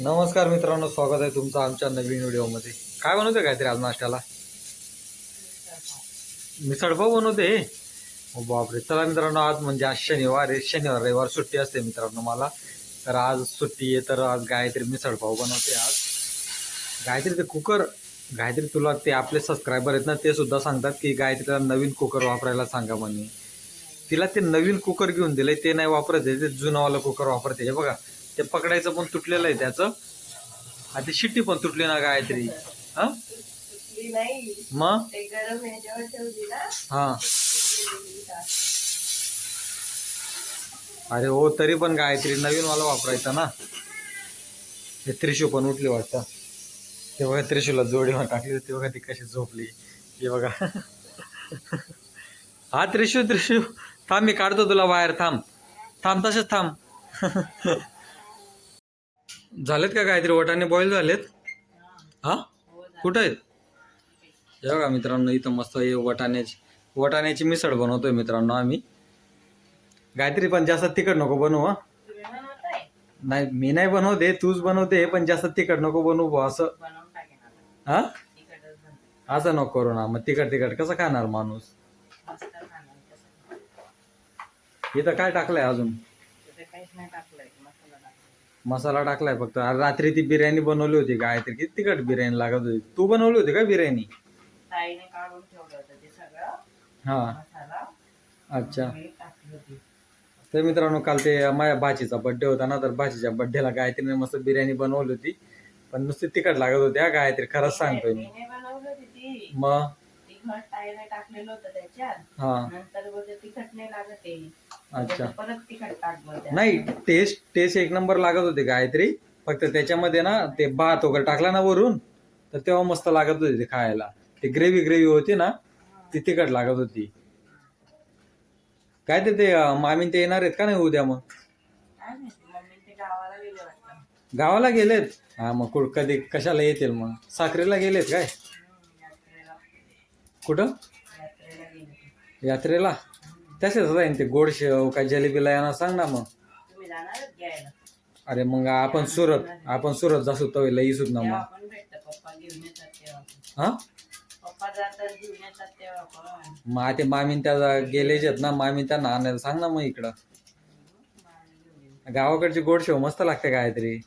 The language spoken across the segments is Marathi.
नमस्कार मित्रांनो स्वागत आहे तुमचं आमच्या नवीन व्हिडिओमध्ये. काय बनवते काहीतरी आज नाश्त्याला? मिसळपाव बनवते हो. बापरे चला मित्रांनो आज म्हणजे आज शनिवार आहे. शनिवार रविवार सुट्टी असते मित्रांनो मला. तर आज सुट्टी आहे तर आज गायत्री मिसळपाव बनवते आज. गायत्री ते कुकर गायत्री तुला ते आपले सबस्क्रायबर आहेत ना ते सुद्धा सांगतात की गायत्रीला नवीन कुकर वापरायला सांगा म्हणे. तिला ते नवीन कुकर घेऊन दिलंय ते नाही वापरत आहे ते जुनावाला कुकर वापरते. हे बघा ते पकडायचं पण तुटलेलं आहे त्याचं. आणि ती शिट्टी पण तुटली ना गायत्री. हा? मग? हा. अरे हो तरी पण गायत्री नवीन वाला वापरायचा ना. हे त्रिशू पण उठली वाटतं. ते बघा त्रिशूला जोडीवर टाकली होती. बघा ती कशी झोपली. हे बघा. हा त्रिशू त्रिशू. थांब मी काढतो तुला बाहेर. थांब. थांब तसेच थांब. झालेत का गायत्री वटाने बॉईल झालेत? हा? कुठं आहेत? हे बघा मित्रांनो इथं मस्त हे वटाण्याची वटाण्याची मिसळ बनवतोय मित्रांनो आम्ही. गायत्री पण जास्त तिखट नको बनवू हा. नाही मी नाही बनवते तूच बनवते पण जास्त तिखट नको बनवू बुवा असं. हा? असं नको करू ना मग तिखट तिखट कसं खाणार माणूस? इथं काय टाकलंय अजून तिथे काहीच नाही टाकलंय मसाला टाकलाय फक्त. रात्री ती बिर्याणी बनवली होती गायत्री किती तिखट बिर्याणी लागत होती. तू बनवली होती का बिर्याणी? ताईने काढून ठेवलं होतं ते सगळं. हा. मसाला. अच्छा. मी टाकली होती. तर मित्रांनो काल ते माझ्या भाचीचा बड्डे होता ना तर भाचीच्या बड्डेला गायत्रीने मस्त बिर्याणी बनवली होती. पण नुसती तिखट लागत होती हा गायत्री खरंच सांगतोय मी. तिने बनवली होती ती. मग? तिखट ताईने टाकलेलं होतं त्याच्यात. हा. नंतर तिखट नाही लागत अच्छा. परत तिखट. नाही टेस्ट टेस्ट एक नंबर लागत होते गायत्री. फक्त त्याच्यामध्ये ना ते भात वगैरे टाकला ना वरून तर तेव्हा मस्त लागत होती ते खायला. ते ग्रेव्ही ग्रेव्ही होती ना ती तिखट लागत होती. काय ते ते अं, मामीन ते येणार आहेत का नाही उद्या मग? काय माहिती मम्मी ते गावाला गेले वाटतं. गावाला गेलेत? हा मग कुठं कधी कशाला येतील मग? साखरेला गेलेत काय? हम्म, यात्रेला. कुठं? यात्रेला गेले यात्रेला? तसेच जाईन ते गोड शेव काय जलेबीला यांना सांग ना मग. तुम्ही जाणारच घ्यायला. अरे मग आपण सुरत आपण सुरत जासू तवेला येसूत ना तेव्हा मग. पण भेटतं पप्पा घेऊन येतात तेव्हा हा? पप्पा जातात घेऊन येतात तेव्हा पण. मग ते मामीन त्या गेलेच आहेत ना मामीन त्यांना आणायला सांग ना मग इकडं. गावाकडची गोड शेव मस्त लागते काहीतरी.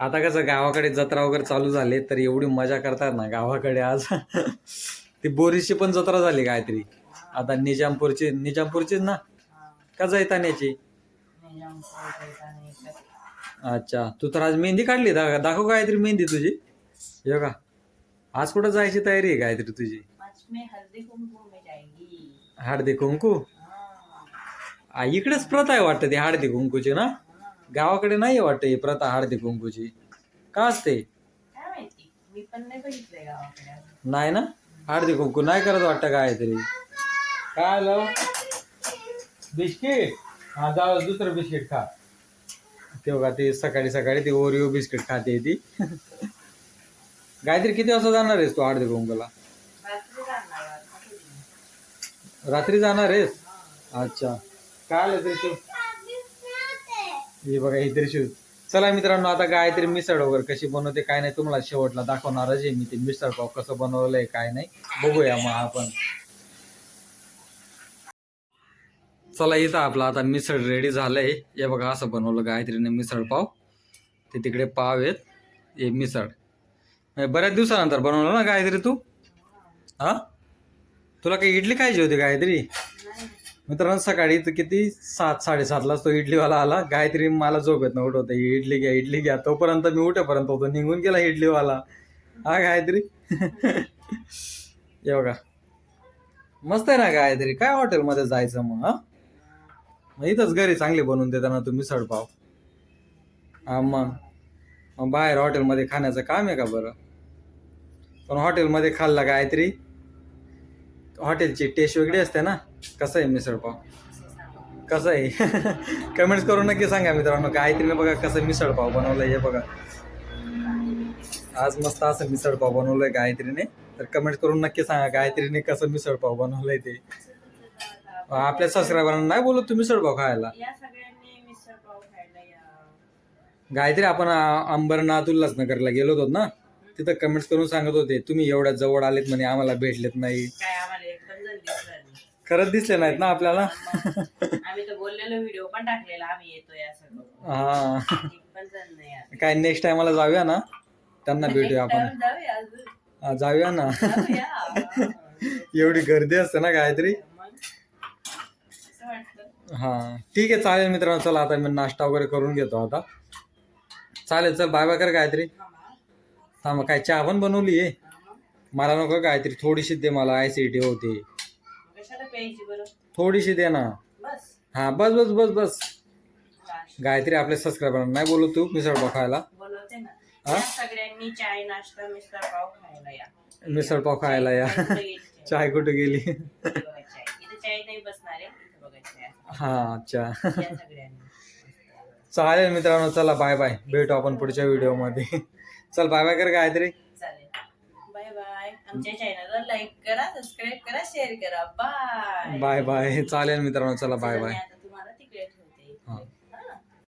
आता कसं गावाकडे जत्रा वगैरे चालू झाले तर एवढी मजा करतात ना गावाकडे आज. ती बोरीची पण जत्रा झाली काहीतरी. आता निजामपूरची निजामपूरचीच ना? का जैतान्याची अच्छा तू तर आज मेहंदी काढली दा दाखव काहीतरी मेहंदी तुझी. हे का आज कुठं जायची तयारी आहे काहीतरी तुझी? हळदी कुंकू? आ, इकडेच प्रथा आहे वाटतं ती हळदी कुंकूची ना. गावाकडे नाही वाटतं ही प्रथा हळदी कुंकूची. का असते? नाही ना? हळदी कुंकू नाही करत वाटतं काहीतरी. काय आलं? बिस्किट? हा जा दुसरं बिस्किट खा. ते सकाळी सकाळी ते ओरिओ बिस्किट खाते ती. गायत्री किती वाजता जाणार आहेस तू हळदी कुंकूला? रात्री जाणार आहेस? अच्छा. काय आलं त्रिशू हे बघा ही त्रिशू चला मित्रांनो आता गायत्री मिसळ वगैरे कशी बनवते काय नाही तुम्हाला शेवटला दाखवणारच आहे मी ते मिसळ पाव कसं बनवलंय काय नाही. बघूया मग आपण. चला इथं आपला आता मिसळ रेडी झालंय. हे बघा असं बनवलं गायत्रीने मिसळ पाव. ते तिकडे पाव आहेत. हे मिसळ. बऱ्याच दिवसानंतर बनवलं ना गायत्री तू? हा? तुला काही इडली खायची होती गायत्री? मित्रांनो सकाळी तर किती? सात साडेसातलाच तो इडलीवाला आला. गायत्री मला झोपेत न उठवते इडली घ्या इडली घ्या. तोपर्यंत मी उठेपर्यंत होतो. निघून गेला इडलीवाला. हा गायत्री? ये बघा. मस्त आहे ना गायत्री? काय हॉटेलमध्ये जायचं मग हा? मग इथंच घरी चांगली बनवून देताना तू मिसळ पाव. हा मग मग बाहेर हॉटेलमध्ये खाण्याचं काम आहे का बरं? पण हॉटेलमध्ये खाल्ला गायत्री? हॉटेलची टेस्ट वेगळी असते ना? कसं आहे मिसळपाव कसं आहे? कमेंट्स करून नक्की सांगा मित्रांनो गायत्रीने बघा कसं मिसळपाव बनवलंय हे बघा. आज मस्त असं मिसळपाव बनवलंय गायत्रीने. तर कमेंट करून नक्की सांगा गायत्रीने कसं मिसळपाव बनवलंय ते. आपल्या सबस्क्रायबरांना नाही बोलत तू मिसळपाव खायला? या सगळ्यांनी मिसळ पाव खायला या. गायत्री आपण आ- अंबरनाथ उल्हासनगरला गेलो होतो ना तिथं कमेंट्स करून सांगत होते तुम्ही एवढ्या जवळ आलेत म्हणे आम्हाला भेटलेत नाही. काय आम्हाला एक पण जण दिसलं नाही. खरंच दिसले नाहीत ना आपल्याला? मग आम्ही तर बोललेलो व्हिडिओ पण टाकलेला आम्ही येतोय असं करून. हा. एक पण जण नाही आले. काय नेक्स्ट टाइमला जाऊया ना? त्यांना भेटूया Next आपण. time जाऊया अजून. हा, जाऊया ना. जाऊया. एवढी गर्दी असते ना गायत्री? हा. ठीक आहे चालेल मित्रांनो. चला आता मी नाश्ता वगैरे करून घेतो आता. चालेल चल बाय बाय कर गायत्री थांबा. थांब काय चहा पण बनवली आहे. मला नको गायत्री थोडीशी दे मला ऍसिडिटी होते. कशाला प्यायची बरं? थोडीशी दे ना. हा बस बस बस बस. गायत्री आपल्या सबस्क्रायबर नाही बोलू तू मिसळ पाव खायला? हा? मिसळ पाव खायला या. चाय कुठे गेली? हा अच्छा. या सगळ्यांनी. चालेल मित्रांनो चला बाय बाय भेटू आपण पुढच्या व्हिडिओमध्ये. चल बाय बाय कर गायत्री. चालेल. बाय बाय आमच्या चॅनलला लाईक करा सबस्क्राईब करा शेअर करा. बाय बाय बाय चालेल मित्रांनो चला बाय बाय आता